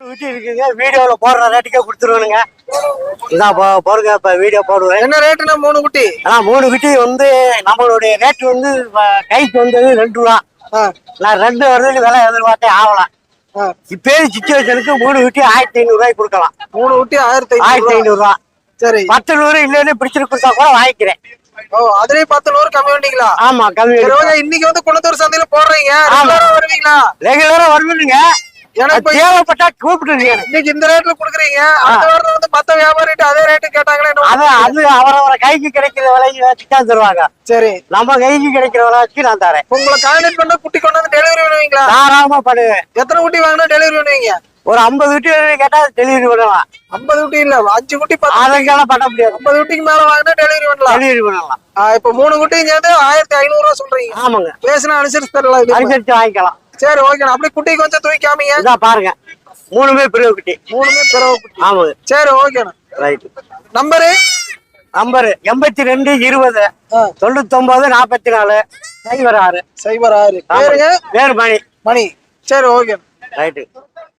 விட்டு இருக்குங்க. வீடியோல போடுற ரேட்டுக்கே கொடுத்துருவேனுங்க. இதான் பா- பாருங்க இப்ப வீடியோ போடுவேன். என்ன ரேட்டுனா மூணு குட்டி? ஆனா மூணு குட்டி வந்து நம்மளுடைய ரேட் வந்து இப்ப கைக்கு வந்தது ரெண்டு ரூபா. நான் ரெண்டு வருதுக்கு விலை எதிர்பார்த்தே ஆகலாம் ஆ. இப்பே சுச்சுவேஷனுக்கு மூணு குட்டி ஆயிரத்தி ஐநூறு ரூபாய்க்கு கொடுக்கலாம். மூணு குட்டி ஆயிரத்தி ஆயிரத்தி ஐநூறு ஐநூறு ரூபா. சரி. பத்து நூறு இல்லைன்னு பிடிச்சிட்டு கொடுத்தா கூட வாங்கிக்கிறேன். ஓ அதுலயும் பத்து நூறு கம்மி பண்ணிங்களா ஆமா கம்மி இன்னைக்கு வந்து குணத்தூர் சந்தையில போடுறீங்க. வருவீங்களா? ரெகுலரா வருவீங்க இப்ப தேவைப்பட்டா எனக்கு. இன்னைக்கு இந்த ரேட்ல குடுக்குறீங்க. அடுத்த வாரம் வந்து மத்த வியாபாரிட்டு அதே ரேட்டு கேட்டாங்களே அது அது அவரவர கைக்கு கிடைக்கிற விலைக்கு வச்சு தான் தருவாங்க. சரி. நம்ம கைக்கு கிடைக்கிற விலை வச்சு நான் தரேன். உங்களை கான்டாக்ட் பண்ணா குட்டி கொண்டு வந்து டெலிவரி பண்ணுவீங்களா? தாராளமா பண்ணுவேன். எத்தனை குட்டி வாங்கினா டெலிவரி பண்ணுவீங்க? ஒரு ஐம்பது குட்டி கேட்டா டெலிவரி பண்ணலாம். ஐம்பது குட்டி இல்ல அஞ்சு குட்டி அதுக்கெல்லாம் பண்ண முடியாது. ஐம்பது குட்டிக்கு மேல வாங்கினா டெலிவரி பண்ணலாம். டெலிவரி பண்ணலாம். இப்ப மூணு குட்டியும் சேர்ந்து ஆயிரத்தி ஐநூறு ரூபா சொல்றீங்க. ஆமாங்க. பேசினா அனுசரிச்சு தரலாம். அனுசரிச்சு வாங்கிக்கலாம். சரி ஓகே அப்படியே குட்டி கொஞ்சம் தூக்கி காமிங்க இதா பாருங்க. மூணுமே பெரிய குட்டி. மூணுமே பிறகு குட்டி. ஆமாங்க சரி ஓகேண்ணா ரைட் நம்பரு நம்பர் எண்பத்தி ரெண்டு இருபது. தொண்ணூத்தொன்பது நாற்பத்தி நாலு சைபர் ஆறு. சைபர் ஆறு. பேருங்க? வேறு மணி. மணி. சரி ஓகே ரைட்டு